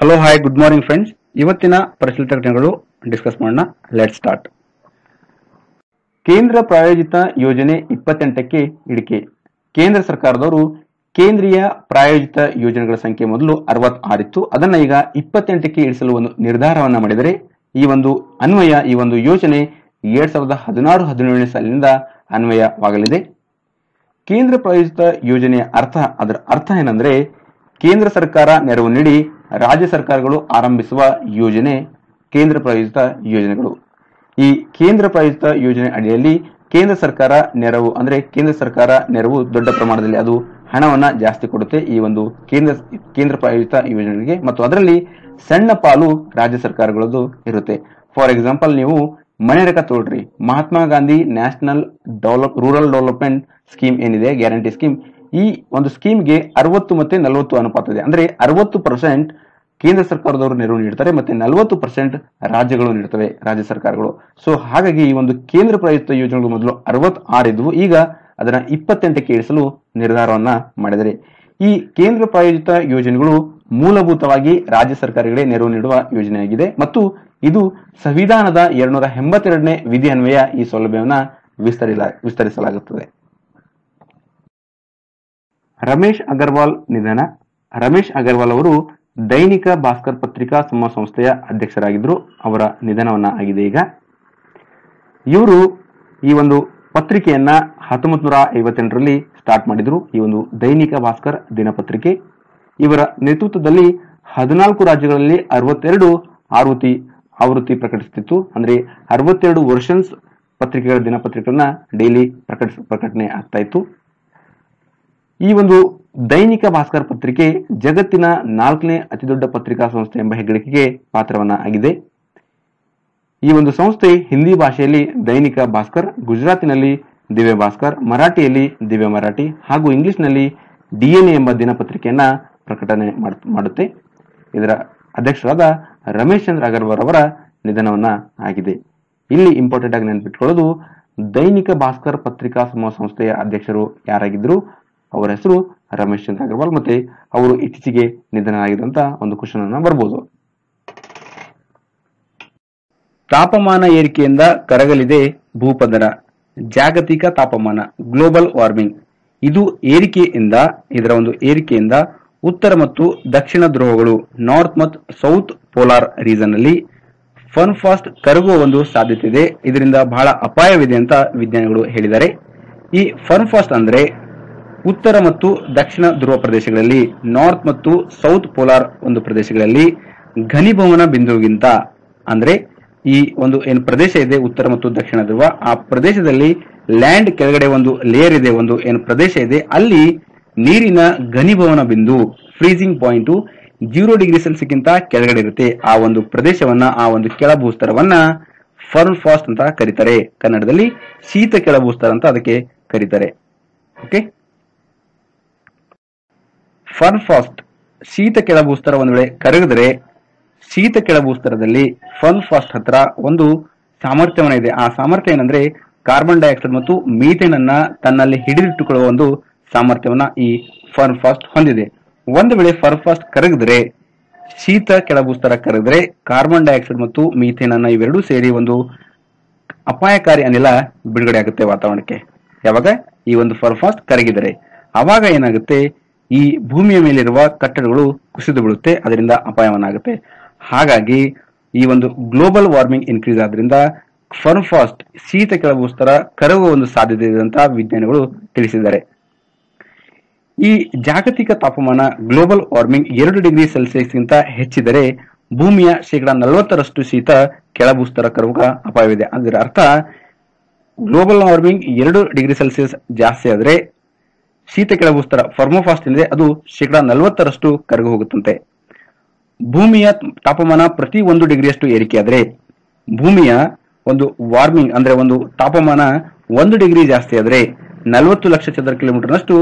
Hello hi good morning friends ಇವತ್ತಿನ ಪರಿಶೀಲಿತ ಘಟನೆಗಳು ಡಿಸ್ಕಸ್ ಮಾಡೋಣ. ಲೆಟ್ ಸ್ಟಾರ್ಟ್ ಕೇಂದ್ರ ಪ್ರಾಯೋಜಿತ ಯೋಜನೆ ಇಪ್ಪತ್ತೆಂಟಕ್ಕೆ ಇಳಿಕೆ. ಕೇಂದ್ರ ಸರ್ಕಾರದವರು ಕೇಂದ್ರೀಯ ಪ್ರಾಯೋಜಿತ ಯೋಜನೆಗಳ ಸಂಖ್ಯೆ ಮೊದಲು ಅರವತ್ತಾರಿತ್ತು. ಅದನ್ನ ಈಗ ಇಪ್ಪತ್ತೆಂಟಕ್ಕೆ ಇಳಿಸಲು ಒಂದು ನಿರ್ಧಾರವನ್ನ ಮಾಡಿದರೆ, ಈ ಒಂದು ಅನ್ವಯ, ಈ ಒಂದು ಯೋಜನೆ ಎರಡ್ ಸಾವಿರದ ಹದಿನಾರು, ಹದಿನೇಳನೇ ಸಾಲಿನಿಂದ ಅನ್ವಯವಾಗಲಿದೆ. ಕೇಂದ್ರ ಪ್ರಾಯೋಜಿತ ಯೋಜನೆಯ ಅರ್ಥ, ಅದರ ಅರ್ಥ ಏನಂದ್ರೆ ಕೇಂದ್ರ ಸರ್ಕಾರ ನೆರವು ನೀಡಿ ರಾಜ್ಯ ಸರ್ಕಾರಗಳು ಆರಂಭಿಸುವ ಯೋಜನೆ ಕೇಂದ್ರ ಪ್ರಾಯೋಜಿತ ಯೋಜನೆಗಳು. ಈ ಕೇಂದ್ರ ಪ್ರಾಯೋಜಿತ ಯೋಜನೆ ಅಡಿಯಲ್ಲಿ ಕೇಂದ್ರ ಸರ್ಕಾರ ನೆರವು, ಅಂದ್ರೆ ಕೇಂದ್ರ ಸರ್ಕಾರ ನೆರವು ದೊಡ್ಡ ಪ್ರಮಾಣದಲ್ಲಿ ಅದು ಹಣವನ್ನ ಜಾಸ್ತಿ ಕೊಡುತ್ತೆ ಈ ಒಂದು ಕೇಂದ್ರ ಕೇಂದ್ರ ಪ್ರಾಯೋಜಿತ ಯೋಜನೆಗಳಿಗೆ ಮತ್ತು ಅದರಲ್ಲಿ ಸಣ್ಣ ಪಾಲು ರಾಜ್ಯ ಸರ್ಕಾರಗಳದ್ದು ಇರುತ್ತೆ. ಫಾರ್ ಎಕ್ಸಾಂಪಲ್, ನೀವು ಮನೆರೇಖಾ ತೊಗೊಳ್ರಿ Mahatma Gandhi national develop, rural development scheme ಏನಿದೆ, ಗ್ಯಾರಂಟಿ ಸ್ಕೀಮ್ ಈ ಒಂದು ಸ್ಕೀಮ್ಗೆ ಅರವತ್ತು ಮತ್ತೆ ನಲವತ್ತು ಅನುಪಾತ ಇದೆ. ಅಂದ್ರೆ ಅರವತ್ತು ಪರ್ಸೆಂಟ್ ಕೇಂದ್ರ ಸರ್ಕಾರದವರು ನೆರವು ನೀಡ್ತಾರೆ ಮತ್ತೆ ನಲವತ್ತು ಪರ್ಸೆಂಟ್ ರಾಜ್ಯಗಳು ನೀಡ್ತವೆ, ರಾಜ್ಯ ಸರ್ಕಾರಗಳು. ಸೊ ಹಾಗಾಗಿ ಈ ಒಂದು ಕೇಂದ್ರ ಪ್ರಾಯೋಜಿತ ಯೋಜನೆಗಳು ಮೊದಲು ಅರವತ್ ಆರಿದ್ವು ಈಗ ಅದರ ಇಪ್ಪತ್ತೆಂಟಕ್ಕೆ ಇಳಿಸಲು ನಿರ್ಧಾರವನ್ನ ಮಾಡಿದರೆ ಈ ಕೇಂದ್ರ ಪ್ರಾಯೋಜಿತ ಯೋಜನೆಗಳು ಮೂಲಭೂತವಾಗಿ ರಾಜ್ಯ ಸರ್ಕಾರಗಳೇ ನೆರವು ನೀಡುವ ಯೋಜನೆಯಾಗಿದೆ. ಮತ್ತು ಇದು ಸಂವಿಧಾನದ ಎರಡ್ನೂರ ಎಂಬತ್ತೆರಡನೇ ವಿಧಿ ಅನ್ವಯ ಈ ಸೌಲಭ್ಯವನ್ನು ವಿಸ್ತರಿಲ, ವಿಸ್ತರಿಸಲಾಗುತ್ತದೆ. ರಮೇಶ್ ಅಗರ್ವಾಲ್ ನಿಧನ. ರಮೇಶ್ ಅಗರ್ವಾಲ್ ಅವರು ದೈನಿಕ ಭಾಸ್ಕರ್ ಪತ್ರಿಕಾ ಸಮ ಸಂಸ್ಥೆಯ ಅಧ್ಯಕ್ಷರಾಗಿದ್ದರು. ಅವರ ನಿಧನವನ್ನ ಆಗಿದೆ ಈಗ. ಇವರು ಈ ಒಂದು ಪತ್ರಿಕೆಯನ್ನ ಹತ್ತೊಂಬತ್ತು ನೂರ ಐವತ್ತೆಂಟರಲ್ಲಿ ಸ್ಟಾರ್ಟ್ ಮಾಡಿದ್ರು. ಈ ಒಂದು ದೈನಿಕ ಭಾಸ್ಕರ್ ದಿನಪತ್ರಿಕೆ. ಇವರ ನೇತೃತ್ವದಲ್ಲಿ ಹದಿನಾಲ್ಕು ರಾಜ್ಯಗಳಲ್ಲಿ ಅರವತ್ತೆರಡು ಆವೃತ್ತಿ ಆವೃತ್ತಿ ಪ್ರಕಟಿಸ್ತಿತ್ತು ಅಂದ್ರೆ ಅರವತ್ತೆರಡು ವರ್ಷನ್ಸ್ ಪತ್ರಿಕೆಗಳ ದಿನಪತ್ರಿಕೆಗಳನ್ನ ಡೈಲಿ ಪ್ರಕಟ ಪ್ರಕಟಣೆ ಆಗ್ತಾ ಇತ್ತು. ಈ ಒಂದು ದೈನಿಕ ಭಾಸ್ಕರ್ ಪತ್ರಿಕೆ ಜಗತ್ತಿನ ನಾಲ್ಕನೇ ಅತಿದೊಡ್ಡ ಪತ್ರಿಕಾ ಸಂಸ್ಥೆ ಎಂಬ ಹೆಗ್ಗಳಿಕೆಗೆ ಪಾತ್ರವನ್ನ ಆಗಿದೆ ಈ ಒಂದು ಸಂಸ್ಥೆ ಹಿಂದಿ ಭಾಷೆಯಲ್ಲಿ ದೈನಿಕ ಭಾಸ್ಕರ್, ಗುಜರಾತಿನಲ್ಲಿ ದಿವ್ಯ ಭಾಸ್ಕರ್, ಮರಾಠಿಯಲ್ಲಿ ದಿವ್ಯ ಮರಾಠಿ ಹಾಗೂ ಇಂಗ್ಲಿಷ್ನಲ್ಲಿ ಡಿಎನ್ಎ ಎಂಬ ದಿನಪತ್ರಿಕೆಯನ್ನ ಪ್ರಕಟಣೆ ಮಾಡ್- ಮಾಡುತ್ತೆ. ಇದರ ಅಧ್ಯಕ್ಷರಾದ ರಮೇಶ್ ಚಂದ್ರ ಅಗರ್ವಾಲ್ ಅವರ ನಿಧನವನ್ನ ಆಗಿದೆ. ಇಲ್ಲಿ ಇಂಪಾರ್ಟೆಂಟ್ ಆಗಿ ನೆನಪಿಟ್ಕೊಳ್ಳೋದು ದೈನಿಕ ಭಾಸ್ಕರ್ ಪತ್ರಿಕಾ ಸಮೂಹ ಸಂಸ್ಥೆಯ ಅಧ್ಯಕ್ಷರು ಯಾರಾಗಿದ್ರು? ಅವರ ಹೆಸರು ರಮೇಶ್ ಚಂದ್ರ ಅಗರ್ವಾಲ್ ಮತ್ತೆ ಅವರು ಇತ್ತೀಚೆಗೆ ನಿಧನರಾಗಿದ್ದಂತ ಒಂದು ಕ್ವಶನ್ ಅನ್ನ ಬರ್ಬೋದು. ತಾಪಮಾನ ಏರಿಕೆಯಿಂದ ಕರಗಲಿದೆ ಭೂಪದರ ಜಾಗತಿಕ ತಾಪಮಾನ ಗ್ಲೋಬಲ್ ವಾರ್ಮಿಂಗ್ ಇದು ಏರಿಕೆಯಿಂದ, ಇದರ ಒಂದು ಏರಿಕೆಯಿಂದ ಉತ್ತರ ಮತ್ತು ದಕ್ಷಿಣ ಧ್ರುವಗಳು ನಾರ್ತ್ ಮತ್ತು ಸೌತ್ ಪೋಲಾರ್ ರೀಜನ್ ಅಲ್ಲಿ ಫನ್ ಫಾಸ್ಟ್ ಕರಗುವ ಒಂದು ಸಾಧ್ಯತೆ ಇದೆ. ಇದರಿಂದ ಬಹಳ ಅಪಾಯವಿದೆ ಅಂತ ವಿಜ್ಞಾನಿಗಳು ಹೇಳಿದ್ದಾರೆ. ಈ ಫನ್ ಫಾಸ್ಟ್ ಅಂದ್ರೆ ಉತ್ತರ ಮತ್ತು ದಕ್ಷಿಣ ಧ್ರುವ ಪ್ರದೇಶಗಳಲ್ಲಿ ನಾರ್ತ್ ಮತ್ತು ಸೌತ್ ಪೋಲಾರ್ ಒಂದು ಪ್ರದೇಶಗಳಲ್ಲಿ ಘನಿಭವನ ಬಿಂದುವಿಗಿಂತ, ಅಂದ್ರೆ ಈ ಒಂದು ಏನು ಪ್ರದೇಶ ಇದೆ, ಉತ್ತರ ಮತ್ತು ದಕ್ಷಿಣ ಧ್ರುವ, ಆ ಪ್ರದೇಶದಲ್ಲಿ ಲ್ಯಾಂಡ್ ಕೆಳಗಡೆ ಒಂದು ಲೇಯರ್ ಇದೆ, ಒಂದು ಏನು ಪ್ರದೇಶ ಇದೆ, ಅಲ್ಲಿ ನೀರಿನ ಘನಿಭವನ ಬಿಂದು ಫ್ರೀಸಿಂಗ್ ಪಾಯಿಂಟ್ ಜೀರೋ ಡಿಗ್ರಿ ಸೆಲ್ಸಿಯಸ್ಗಿಂತ ಕೆಳಗಡೆ ಇರುತ್ತೆ. ಆ ಒಂದು ಪ್ರದೇಶವನ್ನ, ಆ ಒಂದು ಕೆಳಭೂಸ್ತರವನ್ನ ಫರ್ನ್ ಫಾಸ್ಟ್ ಅಂತ ಕರೀತಾರೆ. ಕನ್ನಡದಲ್ಲಿ ಶೀತ ಕೆಳಭೂಸ್ತರ ಅಂತ ಅದಕ್ಕೆ ಕರೀತಾರೆ. ಓಕೆ ಫರ್ನ್ ಫಾಸ್ಟ್ ಶೀತ ಕೆಳಭೂಸ್ತರ ಒಂದು ವೇಳೆ ಕರಗಿದ್ರೆ ಶೀತ ಕೆಳಭೂಸ್ತರದಲ್ಲಿ ಫನ್ ಫಾಸ್ಟ್ ಹತ್ರ ಒಂದು ಸಾಮರ್ಥ್ಯವನ್ನ ಇದೆ ಆ ಸಾಮರ್ಥ್ಯ ಏನಂದ್ರೆ ಕಾರ್ಬನ್ ಡೈಆಕ್ಸೈಡ್ ಮತ್ತು ಮೀಥೇನ್ ಅನ್ನ ತನ್ನಲ್ಲಿ ಹಿಡಿದಿಟ್ಟುಕೊಳ್ಳುವ ಒಂದು ಸಾಮರ್ಥ್ಯವನ್ನ ಈ ಫರ್ ಫಾಸ್ಟ್ ಹೊಂದಿದೆ. ಒಂದು ವೇಳೆ ಫರ್ ಫಾಸ್ಟ್ ಕರಗಿದ್ರೆ ಶೀತ ಕೆಳಭೂಸ್ತರ ಕರಗಿದ್ರೆ, ಕಾರ್ಬನ್ ಡೈಆಕ್ಸೈಡ್ ಮತ್ತು ಮೀಥೇನ್ ಅನ್ನ ಇವೆರಡೂ ಸೇರಿ ಒಂದು ಅಪಾಯಕಾರಿ ಅನಿಲ ಬಿಡುಗಡೆ ಆಗುತ್ತೆ ವಾತಾವರಣಕ್ಕೆ. ಯಾವಾಗ? ಈ ಒಂದು ಫರ್ ಫಾಸ್ಟ್ ಕರಗಿದರೆ. ಅವಾಗ ಏನಾಗುತ್ತೆ? ಈ ಭೂಮಿಯ ಮೇಲಿರುವ ಕಟ್ಟಡಗಳು ಕುಸಿದು ಬೀಳುತ್ತೆ, ಅದರಿಂದ ಅಪಾಯವನ್ನಾಗುತ್ತೆ. ಹಾಗಾಗಿ ಈ ಒಂದು ಗ್ಲೋಬಲ್ ವಾರ್ಮಿಂಗ್ ಇನ್ಕ್ರೀಸ್ ಆದ್ರಿಂದ ಫರ್ಮ್ ಫಾಸ್ಟ್ ಶೀತ ಕೆಳಭೂಸ್ತರ ಕರಗುವ ಒಂದು ಸಾಧ್ಯತೆ ಇದೆ ಅಂತ ವಿಜ್ಞಾನಿಗಳು ತಿಳಿಸಿದ್ದಾರೆ. ಈ ಜಾಗತಿಕ ತಾಪಮಾನ ಗ್ಲೋಬಲ್ ವಾರ್ಮಿಂಗ್ ಎರಡು ಡಿಗ್ರಿ ಸೆಲ್ಸಿಯಸ್ಗಿಂತ ಹೆಚ್ಚಿದರೆ ಭೂಮಿಯ ಶೇಕಡ ನಲವತ್ತರಷ್ಟು ಶೀತ ಕೆಳಭೂಸ್ತರ ಕರುವುಗ ಅಪಾಯವಿದೆ. ಅದರ ಅರ್ಥ ಗ್ಲೋಬಲ್ ವಾರ್ಮಿಂಗ್ ಎರಡು ಡಿಗ್ರಿ ಸೆಲ್ಸಿಯಸ್ ಜಾಸ್ತಿ ಆದ್ರೆ ಶೀತ ಕೆಳಭೂಸ್ತರ ಫರ್ಮೋಫಾಸ್ಟ್ ಇದೆ ಅದು ಶೇಕಡಾ ನಲವತ್ತರಷ್ಟು ಕರಗಿ ಹೋಗುತ್ತಂತೆ. ಭೂಮಿಯ ತಾಪಮಾನ ಪ್ರತಿ ಒಂದು ಡಿಗ್ರಿಯಷ್ಟು ಏರಿಕೆಯಾದರೆ ಭೂಮಿಯ ಒಂದು ವಾರ್ಮಿಂಗ್ ಅಂದ್ರೆ ಒಂದು ತಾಪಮಾನ ಒಂದು ಡಿಗ್ರಿ ಜಾಸ್ತಿ ಆದರೆ ನಲವತ್ತು ಲಕ್ಷ ಚದರ ಕಿಲೋಮೀಟರ್ನಷ್ಟು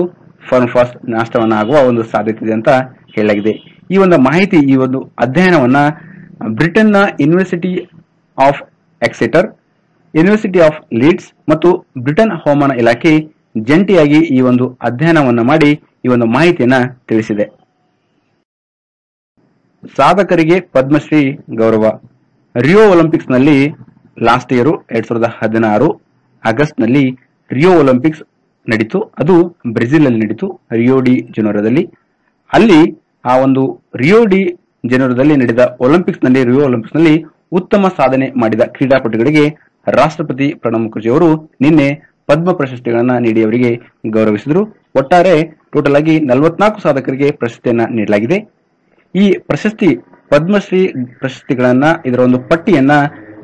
ಫರ್ಮೋಫಾಸ್ಟ್ ನಾಶವನ್ನ ಆಗುವ ಒಂದು ಸಾಧ್ಯತೆ ಇದೆ ಅಂತ ಹೇಳಲಾಗಿದೆ. ಈ ಒಂದು ಮಾಹಿತಿ, ಈ ಒಂದು ಅಧ್ಯಯನವನ್ನ ಬ್ರಿಟನ್ನ University of Exeter University of Leeds ಮತ್ತು ಬ್ರಿಟನ್ ಹವಾಮಾನ ಇಲಾಖೆ ಜಂಟಿಯಾಗಿ ಈ ಒಂದು ಅಧ್ಯಯನವನ್ನು ಮಾಡಿ ಈ ಒಂದು ಮಾಹಿತಿಯನ್ನ ತಿಳಿಸಿದೆ. ಸಾಧಕರಿಗೆ ಪದ್ಮಶ್ರೀ ಗೌರವ. ರಿಯೋ ಒಲಿಂಪಿಕ್ಸ್ನಲ್ಲಿ ಲಾಸ್ಟ್ ಇಯರ್ ಎರಡ್ ಸಾವಿರದ ಹದಿನಾರು ಆಗಸ್ಟ್ನಲ್ಲಿ ರಿಯೋ ಒಲಿಂಪಿಕ್ಸ್ ನಡೀತು. ಅದು ಬ್ರೆಜಿಲ್ ಅಲ್ಲಿ ನಡೀತು ರಿಯೋ ಡಿ ಜನವರದಲ್ಲಿ ಅಲ್ಲಿ ಆ ಒಂದು ರಿಯೋ ಡಿ ಜನವರದಲ್ಲಿ ನಡೆದ ಒಲಿಂಪಿಕ್ಸ್ನಲ್ಲಿ ರಿಯೋ ಒಲಿಂಪಿಕ್ಸ್ನಲ್ಲಿ ಉತ್ತಮ ಸಾಧನೆ ಮಾಡಿದ ಕ್ರೀಡಾಪಟುಗಳಿಗೆ ರಾಷ್ಟ್ರಪತಿ ಪ್ರಣಬ್ ಮುಖರ್ಜಿ ಅವರು ನಿನ್ನೆ ಪದ್ಮ ಪ್ರಶಸ್ತಿಗಳನ್ನ ನೀಡಿ ಅವರಿಗೆ ಗೌರವಿಸಿದರು. ಒಟ್ಟಾರೆ ಟೋಟಲ್ ಆಗಿ ನಲವತ್ನಾಲ್ಕು ಸಾಧಕರಿಗೆ ಪ್ರಶಸ್ತಿಯನ್ನ ನೀಡಲಾಗಿದೆ. ಈ ಪ್ರಶಸ್ತಿ, ಪದ್ಮಶ್ರೀ ಪ್ರಶಸ್ತಿಗಳನ್ನ ಇದರ ಒಂದು ಪಟ್ಟಿಯನ್ನ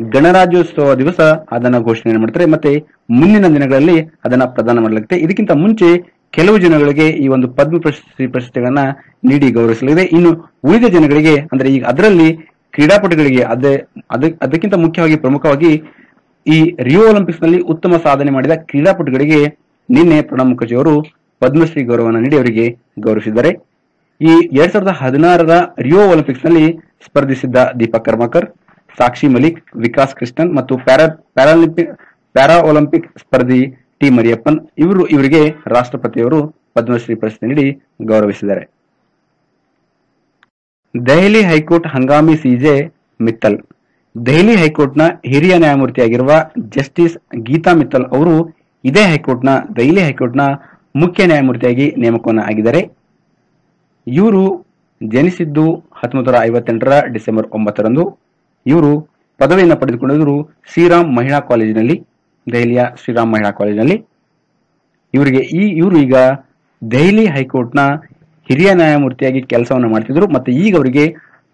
ಗಣರಾಜ್ಯೋತ್ಸವ ದಿವಸ ಅದನ್ನ ಘೋಷಣೆ ಮಾಡ್ತಾರೆ. ಮತ್ತೆ ಮುಂದಿನ ದಿನಗಳಲ್ಲಿ ಅದನ್ನ ಪ್ರದಾನ ಮಾಡಲಾಗುತ್ತೆ. ಇದಕ್ಕಿಂತ ಮುಂಚೆ ಕೆಲವು ಜನಗಳಿಗೆ ಈ ಒಂದು ಪದ್ಮ ಪ್ರಶಸ್ತಿ ಪ್ರಶಸ್ತಿಗಳನ್ನ ನೀಡಿ ಗೌರವಿಸಲಾಗಿದೆ. ಇನ್ನು ಉಳಿದ ಜನಗಳಿಗೆ, ಅಂದ್ರೆ ಈಗ ಅದರಲ್ಲಿ ಕ್ರೀಡಾಪಟುಗಳಿಗೆ ಅದೇ, ಅದ- ಅದಕ್ಕಿಂತ ಮುಖ್ಯವಾಗಿ ಪ್ರಮುಖವಾಗಿ ಈ ರಿಯೋ ಒಲಿಂಪಿಕ್ಸ್ನಲ್ಲಿ ಉತ್ತಮ ಸಾಧನೆ ಮಾಡಿದ ಕ್ರೀಡಾಪಟುಗಳಿಗೆ ನಿನ್ನೆ ಪ್ರಣಬ್ ಮುಖರ್ಜಿ ಅವರು ಪದ್ಮಶ್ರೀ ಗೌರವವನ್ನು ನೀಡಿ ಅವರಿಗೆ ಗೌರವಿಸಿದ್ದಾರೆ. ಈ ಎರಡ್ ಸಾವಿರದ ಹದಿನಾರರ ರಿಯೋ ಒಲಿಂಪಿಕ್ಸ್ನಲ್ಲಿ ಸ್ಪರ್ಧಿಸಿದ್ದ ದೀಪಕ್ ಕರ್ಮಾಕರ್, ಸಾಕ್ಷಿ ಮಲಿಕ್, ವಿಕಾಸ್ ಕೃಷ್ಣನ್ ಮತ್ತು ಪ್ಯಾರಾ ಪ್ಯಾರಾಲಿಂಪಿಕ್ ಪ್ಯಾರಾ ಒಲಿಂಪಿಕ್ ಸ್ಪರ್ಧಿ ಟಿ ಮರಿಯಪ್ಪನ್ ಇವರು ಇವರಿಗೆ ರಾಷ್ಟ್ರಪತಿಯವರು ಪದ್ಮಶ್ರೀ ಪ್ರಶಸ್ತಿ ನೀಡಿ ಗೌರವಿಸಿದ್ದಾರೆ. ದೆಹಲಿ ಹೈಕೋರ್ಟ್ ಹಂಗಾಮಿ ಸಿಜೆ ಮಿತ್ತಲ್ ದೆಹಲಿ ಹೈಕೋರ್ಟ್ನ ಹಿರಿಯ ನ್ಯಾಯಮೂರ್ತಿಯಾಗಿರುವ ಜಸ್ಟಿಸ್ ಗೀತಾ ಮಿತ್ತಲ್ ಅವರು ಇದೇ ಹೈಕೋರ್ಟ್ನ, ದೆಹಲಿ ಹೈಕೋರ್ಟ್ನ ಮುಖ್ಯ ನ್ಯಾಯಮೂರ್ತಿಯಾಗಿ ನೇಮಕವನ್ನ ಆಗಿದ್ದಾರೆ. ಇವರು ಜನಿಸಿದ್ದು ಹತ್ತೊಂಬತ್ತು ನೂರ ಐವತ್ತೆಂಟರ ಡಿಸೆಂಬರ್ ಒಂಬತ್ತರಂದು. ಇವರು ಪದವಿಯನ್ನು ಪಡೆದುಕೊಂಡಿದ್ದರು ಶ್ರೀರಾಮ್ ಮಹಿಳಾ ಕಾಲೇಜಿನಲ್ಲಿ, ದೆಹಲಿಯ ಶ್ರೀರಾಮ್ ಮಹಿಳಾ ಕಾಲೇಜಿನಲ್ಲಿ. ಇವರಿಗೆ ಈ, ಇವರು ಈಗ ದೆಹಲಿ ಹೈಕೋರ್ಟ್ನ ಹಿರಿಯ ನ್ಯಾಯಮೂರ್ತಿಯಾಗಿ ಕೆಲಸವನ್ನು ಮಾಡ್ತಿದ್ರು. ಮತ್ತೆ ಈಗ ಅವರಿಗೆ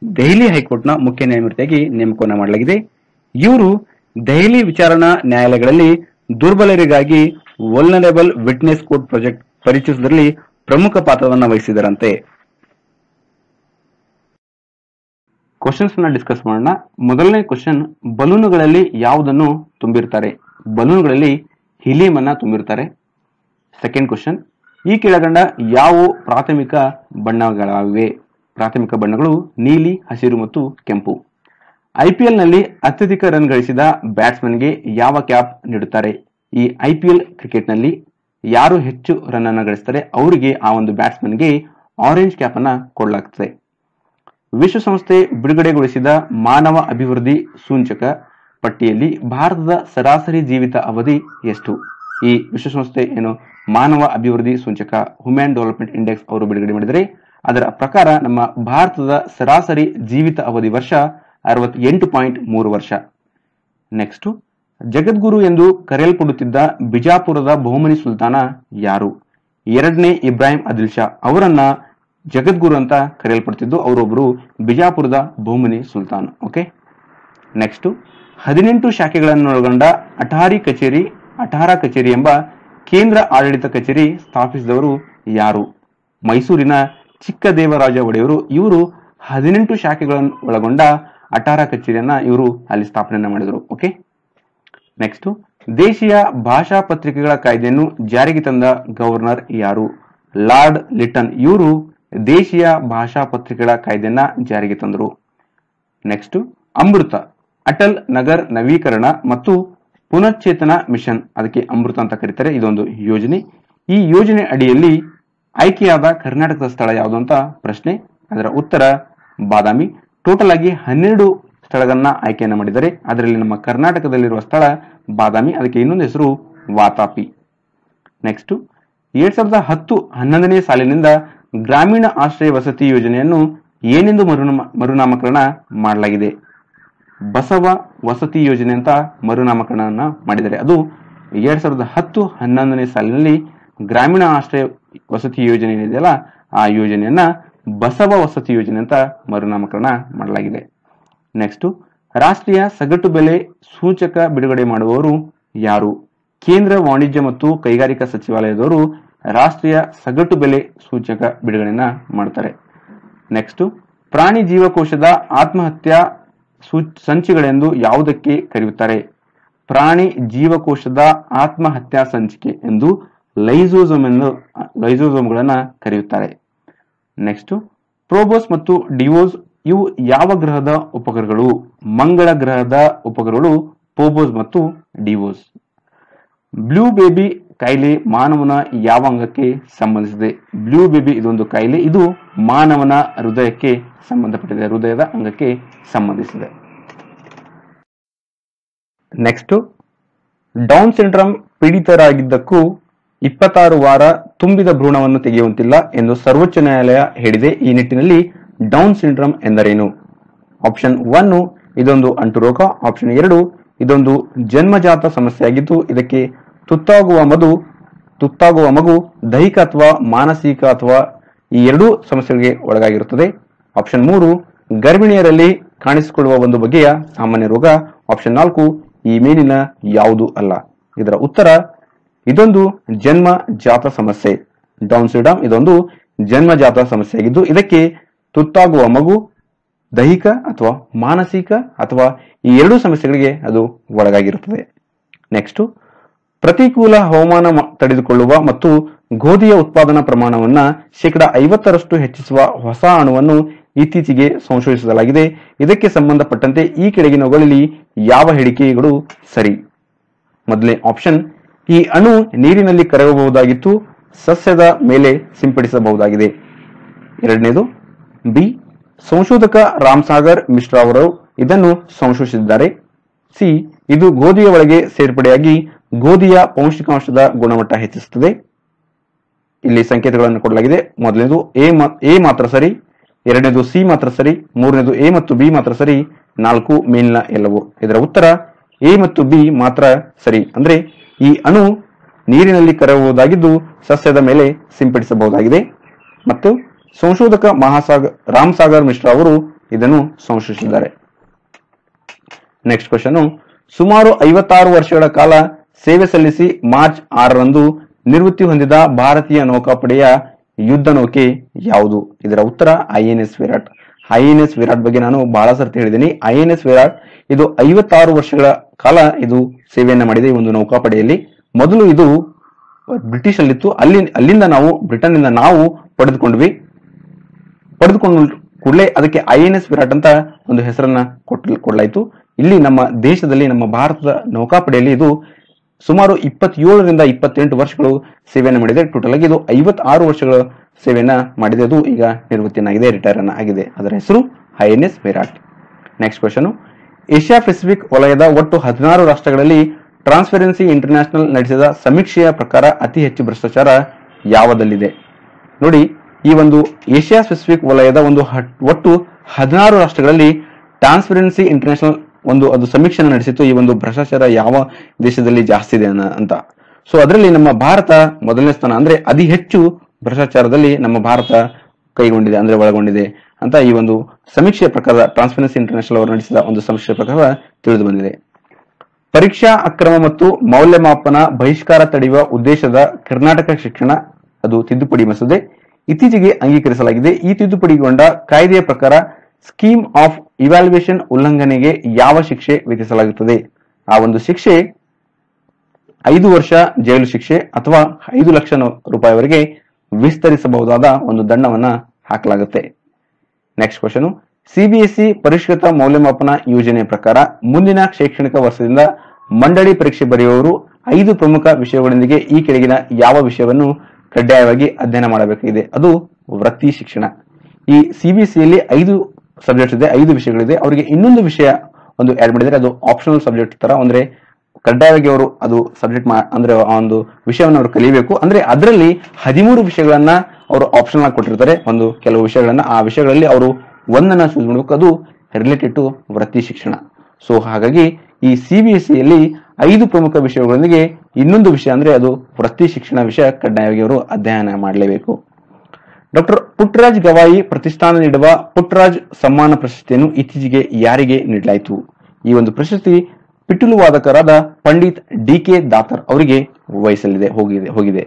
ದೆಹಲಿ ಹೈಕೋರ್ಟ್ನ ಮುಖ್ಯ ನ್ಯಾಯಮೂರ್ತಿಯಾಗಿ ನೇಮಕವನ್ನು ಮಾಡಲಾಗಿದೆ. ಇವರು ದೆಹಲಿ ವಿಚಾರಣಾ ನ್ಯಾಯಾಲಯಗಳಲ್ಲಿ ದುರ್ಬಲರಿಗಾಗಿ ವಲ್ನರೇಬಲ್ ವಿಟ್ನೆಸ್ ಕೋರ್ಟ್ ಪ್ರಾಜೆಕ್ಟ್ ಪರಿಚಯಿಸುವುದರಲ್ಲಿ ಪ್ರಮುಖ ಪಾತ್ರವನ್ನು ವಹಿಸಿದರಂತೆ. ಕ್ವಶನ್ಸ್ನ ಡಿಸ್ಕಸ್ ಮಾಡೋಣ. ಮೊದಲನೇ ಕ್ವಶನ್ ಬಲೂನುಗಳಲ್ಲಿ ಯಾವುದನ್ನು ತುಂಬಿರ್ತಾರೆ ಬಲೂನುಗಳಲ್ಲಿ ಹಿಲಿಯಂ ಅನ್ನ ತುಂಬಿರ್ತಾರೆ ಸೆಕೆಂಡ್ ಕ್ವಶನ್ ಈ ಕೆಳಗಂಡ ಯಾವ ಪ್ರಾಥಮಿಕ ಬಣ್ಣಗಳಾಗಿವೆ? ಪ್ರಾಥಮಿಕ ಬಣ್ಣಗಳು ನೀಲಿ, ಹಸಿರು ಮತ್ತು ಕೆಂಪು. ಐಪಿಎಲ್ನಲ್ಲಿ ಅತ್ಯಧಿಕ ರನ್ ಗಳಿಸಿದ ಬ್ಯಾಟ್ಸ್ಮನ್ಗೆ ಯಾವ ಕ್ಯಾಪ್ ನೀಡುತ್ತಾರೆ? ಈ ಐಪಿಎಲ್ ಕ್ರಿಕೆಟ್ನಲ್ಲಿ ಯಾರು ಹೆಚ್ಚು ರನ್ ಅನ್ನು ಗಳಿಸ್ತಾರೆ? ಅವರಿಗೆ ಆ ಒಂದು ಬ್ಯಾಟ್ಸ್ಮನ್ಗೆ ಆರೆಂಜ್ ಕ್ಯಾಪ್ ಅನ್ನು ಕೊಡಲಾಗ್ತದೆ. ವಿಶ್ವಸಂಸ್ಥೆ ಬಿಡುಗಡೆಗೊಳಿಸಿದ ಮಾನವ ಅಭಿವೃದ್ಧಿ ಸೂಚಕ ಪಟ್ಟಿಯಲ್ಲಿ ಭಾರತದ ಸರಾಸರಿ ಜೀವಿತ ಅವಧಿ ಎಷ್ಟು? ಈ ವಿಶ್ವಸಂಸ್ಥೆ ಏನು ಮಾನವ ಅಭಿವೃದ್ಧಿ ಸೂಚಕ ಹ್ಯೂಮನ್ ಡೆವಲಪ್ಮೆಂಟ್ ಇಂಡೆಕ್ಸ್ ಅವರು ಬಿಡುಗಡೆ ಮಾಡಿದರೆ ಅದರ ಪ್ರಕಾರ ನಮ್ಮ ಭಾರತದ ಸರಾಸರಿ ಜೀವಿತ ಅವಧಿ ವರ್ಷ ಅರವತ್ತೆಂಟು ಪಾಯಿಂಟ್ ಮೂರು ವರ್ಷ. ನೆಕ್ಸ್ಟ್ ಜಗದ್ಗುರು ಎಂದು ಕರೆಯಲ್ಪಡುತ್ತಿದ್ದ ಬಿಜಾಪುರದ ಬಹುಮನಿ ಸುಲ್ತಾನ ಯಾರು? ಎರಡನೇ ಇಬ್ರಾಹಿಂ ಅದಿಲ್ ಶಾ ಅವರನ್ನ ಜಗದ್ಗುರು ಅಂತ ಕರೆಯಲ್ಪಡ್ತಿದ್ದು ಅವರೊಬ್ಬರು ಬಿಜಾಪುರದ ಬಹುಮನಿ ಸುಲ್ತಾನ್ ಓಕೆ ನೆಕ್ಸ್ಟ್ ಹದಿನೆಂಟು ಶಾಖೆಗಳನ್ನೊಳಗೊಂಡ ಅಠಾರಿ ಕಚೇರಿ, ಅಠಾರ ಕಚೇರಿ ಎಂಬ ಕೇಂದ್ರ ಆಡಳಿತ ಕಚೇರಿ ಸ್ಥಾಪಿಸಿದವರು ಯಾರು? ಮೈಸೂರಿನ ಚಿಕ್ಕದೇವರಾಜ ಒಡೆಯವರು ಇವರು ಹದಿನೆಂಟು ಶಾಖೆಗಳನ್ನು ಒಳಗೊಂಡ ಅಟಾರ ಕಚೇರಿಯನ್ನ ಇವರು ಅಲ್ಲಿ ಸ್ಥಾಪನೆ ಮಾಡಿದರು ಓಕೆ ನೆಕ್ಸ್ಟ್ ದೇಶೀಯ ಭಾಷಾ ಪತ್ರಿಕೆಗಳ ಕಾಯ್ದೆಯನ್ನು ಜಾರಿಗೆ ತಂದ ಗವರ್ನರ್ ಯಾರು? Lord Lytton. ಇವರು ದೇಶೀಯ ಭಾಷಾ ಪತ್ರಿಕೆಗಳ ಕಾಯ್ದೆಯನ್ನ ಜಾರಿಗೆ ತಂದರು. ನೆಕ್ಸ್ಟ್ ಅಮೃತ. ಅಟಲ್ ನಗರ್ ನವೀಕರಣ ಮತ್ತು ಪುನಶ್ಚೇತನ ಮಿಷನ್. ಅದಕ್ಕೆ ಅಮೃತ ಅಂತ ಕರೀತಾರೆ. ಇದೊಂದು ಯೋಜನೆ. ಈ ಯೋಜನೆ ಅಡಿಯಲ್ಲಿ ಆಯ್ಕೆಯಾದ ಕರ್ನಾಟಕದ ಸ್ಥಳ ಯಾವುದು ಅಂತ ಪ್ರಶ್ನೆ. ಅದರ ಉತ್ತರ, ಬಾದಾಮಿ. ಟೋಟಲ್ ಆಗಿ ಹನ್ನೆರಡು ಸ್ಥಳಗಳನ್ನ ಆಯ್ಕೆಯನ್ನು ಮಾಡಿದ್ದಾರೆ. ಅದರಲ್ಲಿ ನಮ್ಮ ಕರ್ನಾಟಕದಲ್ಲಿರುವ ಸ್ಥಳ ಬಾದಾಮಿ, ಅದಕ್ಕೆ ಇನ್ನೊಂದು ಹೆಸರು ವಾತಾಪಿ. ನೆಕ್ಸ್ಟ್ ಎರಡ್ ಸಾವಿರದ ಹತ್ತು ಹನ್ನೊಂದನೇ ಸಾಲಿನಿಂದ ಗ್ರಾಮೀಣ ಆಶ್ರಯ ವಸತಿ ಯೋಜನೆಯನ್ನು ಏನೆಂದು ಮರುನಾಮ, ಮರುನಾಮಕರಣ ಮಾಡಲಾಗಿದೆ? ಬಸವ ವಸತಿ ಯೋಜನೆ ಅಂತ ಮರುನಾಮಕರಣವನ್ನ ಮಾಡಿದ್ದಾರೆ. ಅದು ಎರಡ್ ಸಾವಿರದ ಹತ್ತು ಹನ್ನೊಂದನೇ ಸಾಲಿನಲ್ಲಿ ಗ್ರಾಮೀಣ ಆಶ್ರಯ ವಸತಿ ಯೋಜನೆ ಏನಿದೆಯಲ್ಲ, ಆ ಯೋಜನೆಯನ್ನ ಬಸವ ವಸತಿ ಯೋಜನೆ ಅಂತ ಮರುನಾಮಕರಣ ಮಾಡಲಾಗಿದೆ. ನೆಕ್ಸ್ಟ್ ರಾಷ್ಟ್ರೀಯ ಸಗಟು ಬೆಲೆ ಸೂಚಕ ಬಿಡುಗಡೆ ಮಾಡುವವರು ಯಾರು? ಕೇಂದ್ರ ವಾಣಿಜ್ಯ ಮತ್ತು ಕೈಗಾರಿಕಾ ಸಚಿವಾಲಯದವರು ರಾಷ್ಟ್ರೀಯ ಸಗಟು ಬೆಲೆ ಸೂಚಕ ಬಿಡುಗಡೆಯನ್ನ ಮಾಡ್ತಾರೆ. ನೆಕ್ಸ್ಟ್ ಪ್ರಾಣಿ ಜೀವಕೋಶದ ಆತ್ಮಹತ್ಯಾ ಸೂ ಸಂಚಿಗಳೆಂದು ಯಾವುದಕ್ಕೆ ಕರೆಯುತ್ತಾರೆ? ಪ್ರಾಣಿ ಜೀವಕೋಶದ ಆತ್ಮಹತ್ಯಾ ಸಂಚಿಕೆ ಎಂದು ಲೈಸೋಸೋಮ್ ಎಂದು ಲೈಸೋಸೋಮ್ಗಳನ್ನ ಕರೆಯುತ್ತಾರೆ. ನೆಕ್ಸ್ಟ್ ಪ್ರೋಬೋಸ್ ಮತ್ತು ಡಿವೋಸ್ ಇವು ಯಾವ ಗ್ರಹದ ಉಪಗ್ರಹಗಳು? ಮಂಗಳ ಗ್ರಹದ ಉಪಗ್ರಹಗಳು ಪೋಬೋಸ್ ಮತ್ತು ಡಿವೋಸ್ ಬ್ಲೂ ಬೇಬಿ ಕಾಯಿಲೆ ಮಾನವನ ಯಾವ ಅಂಗಕ್ಕೆ ಸಂಬಂಧಿಸಿದೆ? ಬ್ಲೂ ಬೇಬಿ ಇದೊಂದು ಕಾಯಿಲೆ, ಇದು ಮಾನವನ ಹೃದಯಕ್ಕೆ ಸಂಬಂಧಪಟ್ಟಿದೆ, ಹೃದಯದ ಅಂಗಕ್ಕೆ ಸಂಬಂಧಿಸಿದೆ. ನೆಕ್ಸ್ಟ್ ಡೌನ್ ಸಿಂಡ್ರಮ್ ಪೀಡಿತರಾಗಿದ್ದಕ್ಕೂ ಇಪ್ಪತ್ತಾರು ವಾರ ತುಂಬಿದ ಭ್ರೂಣವನ್ನು ತೆಗೆಯುವಂತಿಲ್ಲ ಎಂದು ಸರ್ವೋಚ್ಚ ನ್ಯಾಯಾಲಯ ಹೇಳಿದೆ. ಈ ನಿಟ್ಟಿನಲ್ಲಿ ಡೌನ್ ಸಿಂಡ್ರಮ್ ಎಂದರೇನು? ಆಪ್ಷನ್ ಒನ್ ಇದೊಂದು ಅಂಟು ರೋಗ ಆಪ್ಷನ್ ಎರಡು, ಇದೊಂದು ಜನ್ಮಜಾತ ಸಮಸ್ಯೆಯಾಗಿದ್ದು, ಇದಕ್ಕೆ ತುತ್ತಾಗುವ ಮಧು ತುತ್ತಾಗುವ ಮಗು ದೈಹಿಕ ಅಥವಾ ಮಾನಸಿಕ ಅಥವಾ ಈ ಎರಡೂ ಸಮಸ್ಯೆಗಳಿಗೆ ಒಳಗಾಗಿರುತ್ತದೆ. ಆಪ್ಷನ್ ಮೂರು, ಗರ್ಭಿಣಿಯರಲ್ಲಿ ಕಾಣಿಸಿಕೊಳ್ಳುವ ಒಂದು ಬಗೆಯ ಸಾಮಾನ್ಯ ರೋಗ. ಆಪ್ಷನ್ ನಾಲ್ಕು, ಈ ಮೇಲಿನ ಯಾವುದು ಅಲ್ಲ. ಇದರ ಉತ್ತರ ಇದೊಂದು ಜನ್ಮ ಜಾತ ಸಮಸ್ಯೆ. ಡೌನ್ ಸಿಡಮ್ ಇದೊಂದು ಜನ್ಮಜಾತ ಸಮಸ್ಯೆಯಾಗಿದ್ದು, ಇದಕ್ಕೆ ತುತ್ತಾಗುವ ಮಗು ದೈಹಿಕ ಅಥವಾ ಮಾನಸಿಕ ಅಥವಾ ಈ ಎರಡೂ ಸಮಸ್ಯೆಗಳಿಗೆ ಅದು ಒಳಗಾಗಿರುತ್ತದೆ. ನೆಕ್ಸ್ಟ್, ಪ್ರತಿಕೂಲ ಹವಾಮಾನ ತಡೆದುಕೊಳ್ಳುವ ಮತ್ತು ಗೋಧಿಯ ಉತ್ಪಾದನಾ ಪ್ರಮಾಣವನ್ನು ಶೇಕಡ ಐವತ್ತರಷ್ಟು ಹೆಚ್ಚಿಸುವ ಹೊಸ ಅಣುವನ್ನು ಇತ್ತೀಚೆಗೆ ಸಂಶೋಧಿಸಲಾಗಿದೆ. ಇದಕ್ಕೆ ಸಂಬಂಧಪಟ್ಟಂತೆ ಈ ಕೆಳಗಿನವುಗಳಲ್ಲಿ ಯಾವ ಹೇಳಿಕೆಗಳು ಸರಿ? ಮೊದಲನೇ ಆಪ್ಷನ್ ಈ ಅಣು ನೀರಿನಲ್ಲಿ ಕರಗಬಹುದಾಗಿತ್ತು, ಸಸ್ಯದ ಮೇಲೆ ಸಿಂಪಡಿಸಬಹುದಾಗಿದೆ. ಎರಡನೇದು, ಬಿ, ಸಂಶೋಧಕ ರಾಮ್ಸಾಗರ್ ಮಿಶ್ರಾ ಅವರು ಇದನ್ನು ಸಂಶೋಧಿಸಿದ್ದಾರೆ. ಸಿ, ಇದು ಗೋಧಿಯ ಒಳಗೆ ಸೇರ್ಪಡೆಯಾಗಿ ಗೋಧಿಯ ಪೌಷ್ಟಿಕಾಂಶದ ಗುಣಮಟ್ಟ ಹೆಚ್ಚಿಸುತ್ತದೆ. ಇಲ್ಲಿ ಸಂಕೇತಗಳನ್ನು ಕೊಡಲಾಗಿದೆ. ಮೊದಲನೇದು, ಎ ಮಾತ್ರ ಸರಿ. ಎರಡನೇದು, ಸಿ ಮಾತ್ರ ಸರಿ. ಮೂರನೇದು, ಎ ಮತ್ತು ಬಿ ಮಾತ್ರ ಸರಿ. ನಾಲ್ಕು ಮೇಲಿನ ಎಲ್ಲವೂ. ಇದರ ಉತ್ತರ, ಎ ಮತ್ತು ಬಿ ಮಾತ್ರ ಸರಿ. ಅಂದ್ರೆ ಈ ಅಣು ನೀರಿನಲ್ಲಿ ಕರಗುವುದಾಗಿದ್ದು ಸಸ್ಯದ ಮೇಲೆ ಸಿಂಪಡಿಸಬಹುದಾಗಿದೆ. ಮತ್ತು ಸಂಶೋಧಕ ಮಹಾಸಾಗರ್ ರಾಮ್ ಸಾಗರ್ ಮಿಶ್ರಾ ಅವರು ಇದನ್ನು ಸಂಶೋಧಿಸಿದ್ದಾರೆ ನೆಕ್ಸ್ಟ್ ಕ್ವಶನ್ ಸುಮಾರು ಐವತ್ತಾರು ವರ್ಷಗಳ ಕಾಲ ಸೇವೆ ಸಲ್ಲಿಸಿ ಮಾರ್ಚ್ ಆರರಂದು ನಿವೃತ್ತಿ ಹೊಂದಿದ ಭಾರತೀಯ ನೌಕಾಪಡೆಯ ಯುದ್ಧ ನೌಕೆ ಯಾವುದು? ಇದರ ಉತ್ತರ ಐಎನ್ಎಸ್ ವಿರಾಟ್. ಐಎನ್ಎಸ್ ವಿರಾಟ್ ಬಗ್ಗೆ ನಾನು ಬಹಳ ಸರ್ತಿ ಹೇಳಿದ್ದೀನಿ. ಐಎನ್ಎಸ್ ವಿರಾಟ್ ಇದು ಐವತ್ತಾರು ವರ್ಷಗಳ ಕಾಲ ಇದು ಸೇವೆಯನ್ನು ಮಾಡಿದೆ ಈ ಒಂದು ನೌಕಾಪಡೆಯಲ್ಲಿ. ಮೊದಲು ಇದು ಬ್ರಿಟಿಷ್ ಅಲ್ಲಿತ್ತು ಅಲ್ಲಿ, ಅಲ್ಲಿಂದ ನಾವು, ಬ್ರಿಟನ್ನಿಂದ ನಾವು ಪಡೆದುಕೊಂಡ್ವಿ. ಪಡೆದುಕೊಂಡು ಕೂಡಲೇ ಅದಕ್ಕೆ ಐ ಎನ್ ಎಸ್ ವಿರಾಟ್ ಅಂತ ಒಂದು ಹೆಸರನ್ನ ಕೊಟ್ಟ, ಕೊಡಲಾಯಿತು. ಇಲ್ಲಿ ನಮ್ಮ ದೇಶದಲ್ಲಿ, ನಮ್ಮ ಭಾರತದ ನೌಕಾಪಡೆಯಲ್ಲಿ ಇದು ಸುಮಾರು ಇಪ್ಪತ್ತೇಳರಿಂದ ಇಪ್ಪತ್ತೆಂಟು ವರ್ಷಗಳು ಸೇವೆಯನ್ನು ಮಾಡಿದೆ. ಟೋಟಲ್ ಆಗಿ ಇದು ಐವತ್ತಾರು ವರ್ಷಗಳ ಸೇವೆಯನ್ನ ಮಾಡಿದೆ. ಅದು ಈಗ ನಿವೃತ್ತಿಯನ್ನಾಗಿದೆ ರಿಟೈರ್ ಆಗಿದೆ. ಅದರ ಹೆಸರು I N S Viraat. Next question Asia Pacific ವಲಯದ ಒಟ್ಟು ಹದಿನಾರು ರಾಷ್ಟ್ರಗಳಲ್ಲಿ ಟ್ರಾನ್ಸ್ಪರೆನ್ಸಿ ಇಂಟರ್ನ್ಯಾಷನಲ್ ನಡೆಸಿದ ಸಮೀಕ್ಷೆಯ ಪ್ರಕಾರ ಅತಿ ಹೆಚ್ಚು ಭ್ರಷ್ಟಾಚಾರ ಯಾವದಲ್ಲಿದೆ? ನೋಡಿ, ಈ ಒಂದು ಏಷ್ಯಾ ಪೆಸಿಫಿಕ್ ವಲಯದ ಒಂದು ಒಟ್ಟು ಹದಿನಾರು ರಾಷ್ಟ್ರಗಳಲ್ಲಿ ಟ್ರಾನ್ಸ್ಪರೆನ್ಸಿ ಇಂಟರ್ನ್ಯಾಷನಲ್ ಒಂದು ಅದು ಸಮೀಕ್ಷೆ ನಡೆಸಿತ್ತು, ಈ ಒಂದು ಭ್ರಷ್ಟಾಚಾರ ಯಾವ ದೇಶದಲ್ಲಿ ಜಾಸ್ತಿ ಇದೆ ಅಂತ. ಸೊ ಅದರಲ್ಲಿ ನಮ್ಮ ಭಾರತ ಮೊದಲನೇ ಸ್ಥಾನ, ಅಂದ್ರೆ ಅತಿ ಹೆಚ್ಚು ಭ್ರಷ್ಟಾಚಾರದಲ್ಲಿ ನಮ್ಮ ಭಾರತ ಕೈಗೊಂಡಿದೆ, ಅಂದ್ರೆ ಒಳಗೊಂಡಿದೆ ಅಂತ ಈ ಒಂದು ಸಮೀಕ್ಷೆಯ ಪ್ರಕಾರ ಟ್ರಾನ್ಸ್ಪರೆನ್ಸಿ ಇಂಟರ್ನ್ಯಾಷನಲ್ ಅವರು ನಡೆಸಿದ ಒಂದು ಸಮೀಕ್ಷೆಯ ಪ್ರಕಾರ ತಿಳಿದು ಬಂದಿದೆ. ಪರೀಕ್ಷಾ ಅಕ್ರಮ ಮತ್ತು ಮೌಲ್ಯಮಾಪನ ಬಹಿಷ್ಕಾರ ತಡೆಯುವ ಉದ್ದೇಶದ ಕರ್ನಾಟಕ ಶಿಕ್ಷಣ ಅದು ತಿದ್ದುಪಡಿ ಮಸೂದೆ ಇತ್ತೀಚೆಗೆ ಅಂಗೀಕರಿಸಲಾಗಿದೆ. ಈ ತಿದ್ದುಪಡಿಗೊಂಡ ಕಾಯ್ದೆಯ ಪ್ರಕಾರ ಸ್ಕೀಮ್ ಆಫ್ ಇವ್ಯಾಲ್ಯೂಯೇಷನ್ ಉಲ್ಲಂಘನೆಗೆ ಯಾವ ಶಿಕ್ಷೆ ವಿಧಿಸಲಾಗುತ್ತದೆ? ಆ ಒಂದು ಶಿಕ್ಷೆ ಐದು ವರ್ಷ ಜೈಲು ಶಿಕ್ಷೆ ಅಥವಾ ಐದು ಲಕ್ಷ ರೂಪಾಯಿವರೆಗೆ ವಿಸ್ತರಿಸಬಹುದಾದ ಒಂದು ದಂಡವನ್ನ ಹಾಕಲಾಗುತ್ತೆ. ನೆಕ್ಸ್ಟ್ ಕ್ವಶನ್ ಸಿಬಿಎಸ್ಇ ಪರಿಷ್ಕೃತ ಮೌಲ್ಯಮಾಪನ ಯೋಜನೆ ಪ್ರಕಾರ ಮುಂದಿನ ಶೈಕ್ಷಣಿಕ ವರ್ಷದಿಂದ ಮಂಡಳಿ ಪರೀಕ್ಷೆ ಬರೆಯುವವರು ಐದು ಪ್ರಮುಖ ವಿಷಯಗಳೊಂದಿಗೆ ಈ ಕೆಳಗಿನ ಯಾವ ವಿಷಯವನ್ನು ಕಡ್ಡಾಯವಾಗಿ ಅಧ್ಯಯನ ಮಾಡಬೇಕಾಗಿದೆ. ಅದು ವೃತ್ತಿ ಶಿಕ್ಷಣ. ಈ ಸಿಬಿಎಸ್ಇಯಲ್ಲಿ ಐದು ಸಬ್ಜೆಕ್ಟ್ ಇದೆ, ಐದು ವಿಷಯಗಳಿದೆ. ಅವರಿಗೆ ಇನ್ನೊಂದು ವಿಷಯ ಒಂದು ಆಡ್ ಮಾಡಿದರೆ ಅದು ಆಪ್ಷನಲ್ ಸಬ್ಜೆಕ್ಟ್ ತರ, ಅಂದ್ರೆ ಕಡ್ಡಾಯವಾಗಿ ಅವರು ಅದು ಸಬ್ಜೆಕ್ಟ್ ಅಂದ್ರೆ ಆ ಒಂದು ವಿಷಯವನ್ನು ಅವರು ಕಲಿಬೇಕು. ಅಂದ್ರೆ ಅದರಲ್ಲಿ ಹದಿಮೂರು ವಿಷಯಗಳನ್ನ ಅವರು ಆಪ್ಷನ್ ಆಗಿ ಕೊಟ್ಟಿರ್ತಾರೆ. ಒಂದು ಕೆಲವು ವಿಷಯಗಳನ್ನ ಆ ವಿಷಯಗಳಲ್ಲಿ ಅವರು ಒಂದನ್ನ ಚೂಸ್ ಮಾಡಬೇಕು. ಅದು ರಿಲೇಟೆಡ್ ಟು ವೃತ್ತಿ ಶಿಕ್ಷಣ. ಸೊ ಹಾಗಾಗಿ ಈ ಸಿ ಬಿ ಐದು ಪ್ರಮುಖ ವಿಷಯಗಳೊಂದಿಗೆ ಇನ್ನೊಂದು ವಿಷಯ ಅಂದ್ರೆ ಅದು ವೃತ್ತಿ ಶಿಕ್ಷಣ ವಿಷಯ ಕಡ್ಡಾಯವಾಗಿ ಅವರು ಅಧ್ಯಯನ ಮಾಡಲೇಬೇಕು. ಡಾಕ್ಟರ್ ಪುಟ್ಟರಾಜ್ ಗವಾಯಿ ಪ್ರತಿಷ್ಠಾನ ನೀಡುವ ಪುಟ್ಟರಾಜ್ ಸಮ್ಮಾನ ಪ್ರಶಸ್ತಿಯನ್ನು ಇತ್ತೀಚೆಗೆ ಯಾರಿಗೆ ನೀಡಲಾಯಿತು? ಈ ಒಂದು ಪ್ರಶಸ್ತಿ ಪಿಟೀಲು ವಾದಕರಾದ ಪಂಡಿತ್ ಡಿ ಕೆ ದಾತರ್ ಅವರಿಗೆ ವಹಿಸಲಿದೆ, ಹೋಗಿದೆ ಹೋಗಿದೆ.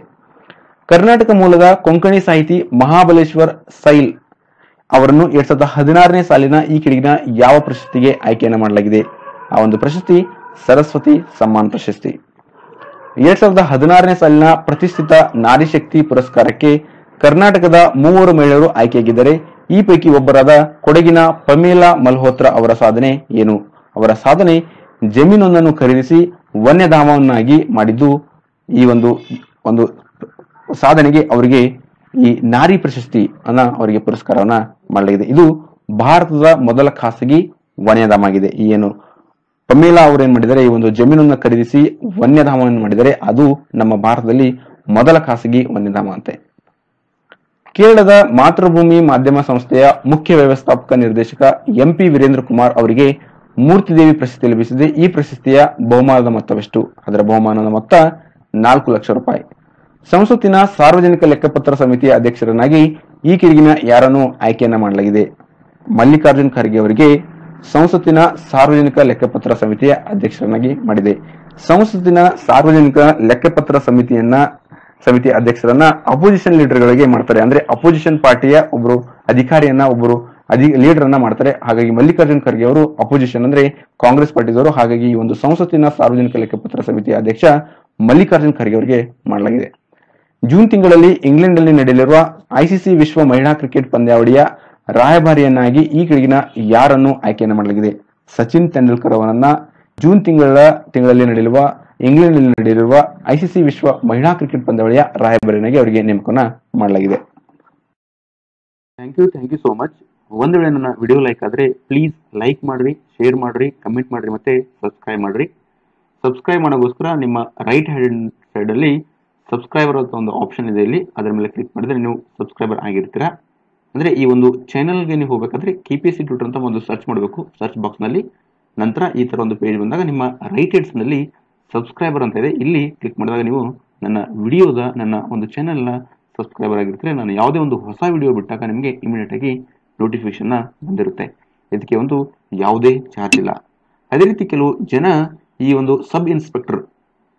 ಕರ್ನಾಟಕ ಮೂಲದ ಕೊಂಕಣಿ ಸಾಹಿತಿ ಮಹಾಬಲೇಶ್ವರ್ ಸೈಲ್ ಅವರನ್ನು ಎರಡ್ ಸಾವಿರದ ಹದಿನಾರನೇ ಸಾಲಿನ ಈ ಕೆಳಗಿನ ಯಾವ ಪ್ರಶಸ್ತಿಗೆ ಆಯ್ಕೆಯನ್ನು ಮಾಡಲಾಗಿದೆ? ಆ ಒಂದು ಪ್ರಶಸ್ತಿ ಸರಸ್ವತಿ ಸಮ್ಮಾನ್ ಪ್ರಶಸ್ತಿ. ಎರಡ್ ಸಾವಿರದ ಹದಿನಾರನೇ ಸಾಲಿನ ಪ್ರತಿಷ್ಠಿತ ನಾರಿ ಶಕ್ತಿ ಪುರಸ್ಕಾರಕ್ಕೆ ಕರ್ನಾಟಕದ ಮೂವರು ಮಹಿಳೆಯರು ಆಯ್ಕೆಯಾಗಿದ್ದರೆ. ಈ ಪೈಕಿ ಒಬ್ಬರಾದ ಕೊಡಗಿನ ಪಮೇಲಾ ಮಲ್ಹೋತ್ರ ಅವರ ಸಾಧನೆ ಏನು? ಅವರ ಸಾಧನೆ ಜಮೀನೊಂದನ್ನು ಖರೀದಿಸಿ ವನ್ಯಧಾಮವನ್ನಾಗಿ ಮಾಡಿದ್ದು ಈ ಒಂದು ಒಂದು ಸಾಧನೆಗೆ ಅವರಿಗೆ ಈ ನಾರಿ ಪ್ರಶಸ್ತಿ ಅನ್ನ ಅವರಿಗೆ ಪುರಸ್ಕಾರವನ್ನ ಮಾಡಲಾಗಿದೆ. ಇದು ಭಾರತದ ಮೊದಲ ಖಾಸಗಿ ವನ್ಯಧಾಮ ಆಗಿದೆ. ಈ ಏನು ಪಮೇಲಾ ಅವರು ಏನ್ ಮಾಡಿದರೆ ಈ ಒಂದು ಜಮೀನನ್ನು ಖರೀದಿಸಿ ವನ್ಯಧಾಮವನ್ನು ಮಾಡಿದರೆ ಅದು ನಮ್ಮ ಭಾರತದಲ್ಲಿ ಮೊದಲ ಖಾಸಗಿ ವನ್ಯಧಾಮ ಅಂತೆ. ಕೇರಳದ ಮಾತೃಭೂಮಿ ಮಾಧ್ಯಮ ಸಂಸ್ಥೆಯ ಮುಖ್ಯ ವ್ಯವಸ್ಥಾಪಕ ನಿರ್ದೇಶಕ ಎಂಪಿ ವೀರೇಂದ್ರ ಕುಮಾರ್ ಅವರಿಗೆ ಮೂರ್ತಿದೇವಿ ಪ್ರಶಸ್ತಿ ಲಭಿಸಿದೆ ಈ ಪ್ರಶಸ್ತಿಯ ಬಹುಮಾನದ ಮೊತ್ತವೆಷ್ಟು? ಅದರ ಬಹುಮಾನದ ಮೊತ್ತ ನಾಲ್ಕು ಲಕ್ಷ ರೂಪಾಯಿ. ಸಂಸತ್ತಿನ ಸಾರ್ವಜನಿಕ ಲೆಕ್ಕಪತ್ರ ಸಮಿತಿಯ ಅಧ್ಯಕ್ಷರನ್ನಾಗಿ ಈ ಕಿರಿಗಿನ ಯಾರನ್ನು ಆಯ್ಕೆಯನ್ನ ಮಾಡಲಾಗಿದೆ. ಮಲ್ಲಿಕಾರ್ಜುನ್ ಖರ್ಗೆ ಅವರಿಗೆ ಸಂಸತ್ತಿನ ಸಾರ್ವಜನಿಕ ಲೆಕ್ಕಪತ್ರ ಸಮಿತಿಯ ಅಧ್ಯಕ್ಷರನ್ನಾಗಿ ಮಾಡಿದೆ. ಸಂಸತ್ತಿನ ಸಾರ್ವಜನಿಕ ಲೆಕ್ಕಪತ್ರ ಸಮಿತಿಯನ್ನ, ಸಮಿತಿಯ ಅಧ್ಯಕ್ಷರನ್ನ ಅಪೋಸಿಷನ್ ಲೀಡರ್ಗಳಿಗೆ ಮಾಡ್ತಾರೆ. ಅಂದ್ರೆ ಅಪೋಸಿಷನ್ ಪಾರ್ಟಿಯ ಒಬ್ಬರು ಅಧಿಕಾರಿಯನ್ನ ಒಬ್ಬರು ಅಧಿ ಲೀಡರ್ ಅನ್ನ ಮಾಡ್ತಾರೆ. ಹಾಗಾಗಿ ಮಲ್ಲಿಕಾರ್ಜುನ್ ಖರ್ಗೆ ಅವರು ಅಪೋಸಿಷನ್ ಅಂದ್ರೆ ಕಾಂಗ್ರೆಸ್ ಪಾರ್ಟಿದವರು. ಹಾಗಾಗಿ ಈ ಒಂದು ಸಂಸತ್ತಿನ ಸಾರ್ವಜನಿಕ ಲೆಕ್ಕಪತ್ರ ಸಮಿತಿಯ ಅಧ್ಯಕ್ಷ ಮಲ್ಲಿಕಾರ್ಜುನ್ ಖರ್ಗೆ ಅವರಿಗೆ ಮಾಡಲಾಗಿದೆ. ಜೂನ್ ತಿಂಗಳಲ್ಲಿ ಇಂಗ್ಲೆಂಡ್ನಲ್ಲಿ ನಡೆಯಲಿರುವ ಐಸಿಸಿ ವಿಶ್ವ ಮಹಿಳಾ ಕ್ರಿಕೆಟ್ ಪಂದ್ಯಾವಳಿಯ ರಾಯಭಾರಿಯನ್ನಾಗಿ ಈ ಕೆಳಗಿನ ಯಾರನ್ನು ಆಯ್ಕೆಯನ್ನು ಮಾಡಲಾಗಿದೆ. ಸಚಿನ್ ತೆಂಡೂಲ್ಕರ್ ಅವರನ್ನ ಜೂನ್ ತಿಂಗಳ ತಿಂಗಳಲ್ಲಿ ನಡೆಯಲಿರುವ, ಇಂಗ್ಲೆಂಡ್ನಲ್ಲಿ ನಡೆಯಲಿರುವ ಐಸಿಸಿ ವಿಶ್ವ ಮಹಿಳಾ ಕ್ರಿಕೆಟ್ ಪಂದ್ಯಾವಳಿಯ ರಾಯಭಾರಿಯನ್ನಾಗಿ ಅವರಿಗೆ ನೇಮಕವನ್ನ ಮಾಡಲಾಗಿದೆ. Thank you thank you so much ಒಂದು ವೇಳೆ ನನ್ನ ವಿಡಿಯೋ ಲೈಕ್ ಆದರೆ ಪ್ಲೀಸ್ ಲೈಕ್ ಮಾಡಿರಿ ಶೇರ್ ಮಾಡಿರಿ ಕಮೆಂಟ್ ಮಾಡಿರಿ, ಮತ್ತು ಸಬ್ಸ್ಕ್ರೈಬ್ ಮಾಡಿರಿ. ಸಬ್ಸ್ಕ್ರೈಬ್ ಮಾಡೋಕ್ಕೋಸ್ಕರ ನಿಮ್ಮ ರೈಟ್ ಹ್ಯಾಂಡ್ ಸೈಡಲ್ಲಿ ಸಬ್ಸ್ಕ್ರೈಬರ್ ಅಂತ ಒಂದು ಆಪ್ಷನ್ ಇದೆ ಇಲ್ಲಿ. ಅದರ ಮೇಲೆ ಕ್ಲಿಕ್ ಮಾಡಿದರೆ ನೀವು ಸಬ್ಸ್ಕ್ರೈಬರ್ ಆಗಿರ್ತೀರಾ. ಅಂದರೆ ಈ ಒಂದು ಚಾನಲ್ಗೆ ನೀವು ಹೋಗಬೇಕಾದ್ರೆ K P S C tutor ಅಂತ ಒಂದು ಸರ್ಚ್ ಮಾಡಬೇಕು. ಸರ್ಚ್ ಬಾಕ್ಸ್ನಲ್ಲಿ ನಂತರ ಈ ಥರ ಒಂದು ಪೇಜ್ ಬಂದಾಗ ನಿಮ್ಮ ರೈಟ್ ಹೆಡ್ಸ್ನಲ್ಲಿ ಸಬ್ಸ್ಕ್ರೈಬರ್ ಅಂತ ಇದೆ. ಇಲ್ಲಿ ಕ್ಲಿಕ್ ಮಾಡಿದಾಗ ನೀವು ನನ್ನ ವಿಡಿಯೋದ ನನ್ನ ಒಂದು ಚಾನಲ್ನ ಸಬ್ಸ್ಕ್ರೈಬರ್ ಆಗಿರ್ತೀರಿ. ನಾನು ಯಾವುದೇ ಒಂದು ಹೊಸ ವಿಡಿಯೋ ಬಿಟ್ಟಾಗ ನಿಮಗೆ ಇಮಿಡಿಯೇಟ್ ಆಗಿ ನೋಟಿಫಿಕೇಶನ್ ಬಂದಿರುತ್ತೆ. ಇದಕ್ಕೆ ಒಂದು ಯಾವುದೇ ಚಾರ್ಜ್ ಇಲ್ಲ. ಅದೇ ರೀತಿ ಕೆಲವು ಜನ ಈ ಒಂದು ಸಬ್ ಇನ್ಸ್ಪೆಕ್ಟರ್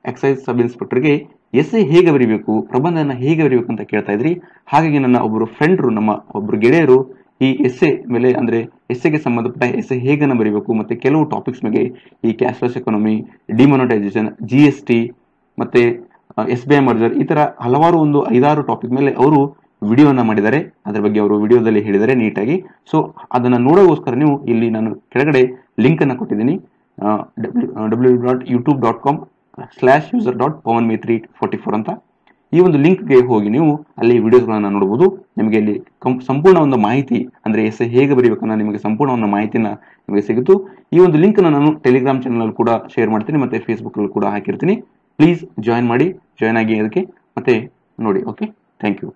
ಎಕ್ಸೈಸ್ ಸಬ್ ಇನ್ಸ್ಪೆಕ್ಟರ್ಗೆ ಎಸ್ ಎ ಹೇಗೆ ಬರೀಬೇಕು, ಪ್ರಬಂಧನ ಹೇಗೆ ಬರೀಬೇಕು ಅಂತ ಕೇಳ್ತಾ ಇದ್ರಿ. ಹಾಗಾಗಿ ನನ್ನ ಒಬ್ಬರು ಫ್ರೆಂಡ್ರು ನಮ್ಮ ಒಬ್ಬರು ಗೆಳೆಯರು ಈ ಎಸ್ ಎ ಮೇಲೆ ಅಂದ್ರೆ ಎಸ್ ಎಗೆ ಸಂಬಂಧಪಟ್ಟ ಎಸ್ ಎ ಹೇಗನ್ನ ಬರೀಬೇಕು ಮತ್ತೆ ಕೆಲವು ಟಾಪಿಕ್ಸ್ ಮೇಲೆ ಈ cashless economy demonetisation G S T ಮತ್ತೆ ಎಸ್ ಬಿ ಐ ಮರ್ಜರ್ ಈ ತರ ಹಲವಾರು ಒಂದು ಐದಾರು ಟಾಪಿಕ್ ಮೇಲೆ ಅವರು ವಿಡಿಯೋನ ಮಾಡಿದ್ದಾರೆ. ಅದರ ಬಗ್ಗೆ ಅವರು ವಿಡಿಯೋದಲ್ಲಿ ಹೇಳಿದರೆ ನೀಟಾಗಿ. ಸೊ ಅದನ್ನು ನೋಡೋಗೋಸ್ಕರ ನೀವು ಇಲ್ಲಿ ನಾನು ಕೆಳಗಡೆ ಲಿಂಕ್ ಅನ್ನು ಕೊಟ್ಟಿದ್ದೀನಿ. W dot YouTube dot com slash user dot Pavan may three forty four ಅಂತ. ಈ ಒಂದು ಲಿಂಕ್ಗೆ ಹೋಗಿ ನೀವು ಅಲ್ಲಿ ವಿಡಿಯೋಸ್ಗಳನ್ನು ನೋಡಬಹುದು ನಿಮಗೆ ಇಲ್ಲಿ ಸಂಪೂರ್ಣ ಒಂದು ಮಾಹಿತಿ, ಅಂದರೆ ಎಸ್ ಹೇಗೆ ಬರೀಬೇಕನ್ನ ನಿಮಗೆ ಸಂಪೂರ್ಣ ಒಂದು ಮಾಹಿತಿನ ನಿಮಗೆ ಸಿಗುತ್ತು. ಈ ಒಂದು ಲಿಂಕನ್ನು ನಾನು ಟೆಲಿಗ್ರಾಮ್ ಚಾನಲಲ್ಲಿ ಕೂಡ ಶೇರ್ ಮಾಡ್ತೀನಿ, ಮತ್ತು ಫೇಸ್ಬುಕ್ಕಲ್ಲಿ ಕೂಡ ಹಾಕಿರ್ತೀನಿ. ಪ್ಲೀಸ್ ಜಾಯಿನ್ ಮಾಡಿ ಜಾಯ್ನ್ ಆಗಿ ಅದಕ್ಕೆ ಮತ್ತೆ ನೋಡಿ ಓಕೆ ಥ್ಯಾಂಕ್ ಯು